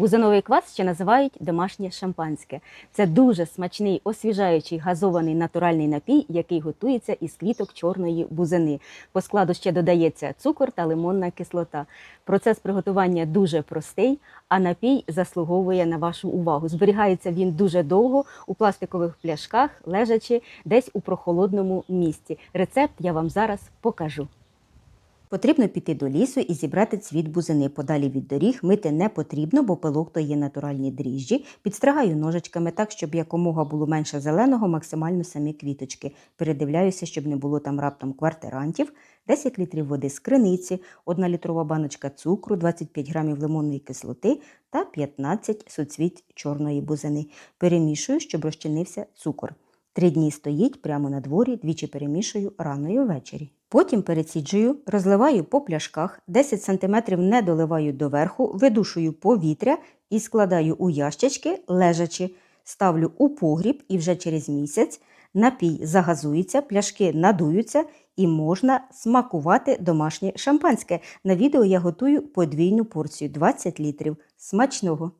Бузиновий квас ще називають домашнє шампанське. Це дуже смачний, освіжаючий газований натуральний напій, який готується із квіток чорної бузини. По складу ще додається цукор та лимонна кислота. Процес приготування дуже простий, а напій заслуговує на вашу увагу. Зберігається він дуже довго у пластикових пляшках, лежачи десь у прохолодному місці. Рецепт я вам зараз покажу. Потрібно піти до лісу і зібрати цвіт бузини. Подалі від доріг мити не потрібно, бо пилок то є натуральні дріжджі. Підстригаю ножичками так, щоб якомога було менше зеленого, максимально самі квіточки. Передивляюся, щоб не було там раптом квартирантів. 10 літрів води з криниці, 1 літрова баночка цукру, 25 грамів лимонної кислоти та 15 суцвіть чорної бузини. Перемішую, щоб розчинився цукор. Три дні стоїть прямо на дворі, двічі перемішую рано і ввечері. Потім переціджую, розливаю по пляшках, 10 см не доливаю доверху, видушую повітря і складаю у ящички, лежачи, ставлю у погріб і вже через місяць напій загазується, пляшки надуються і можна смакувати домашнє шампанське. На відео я готую подвійну порцію 20 літрів. Смачного!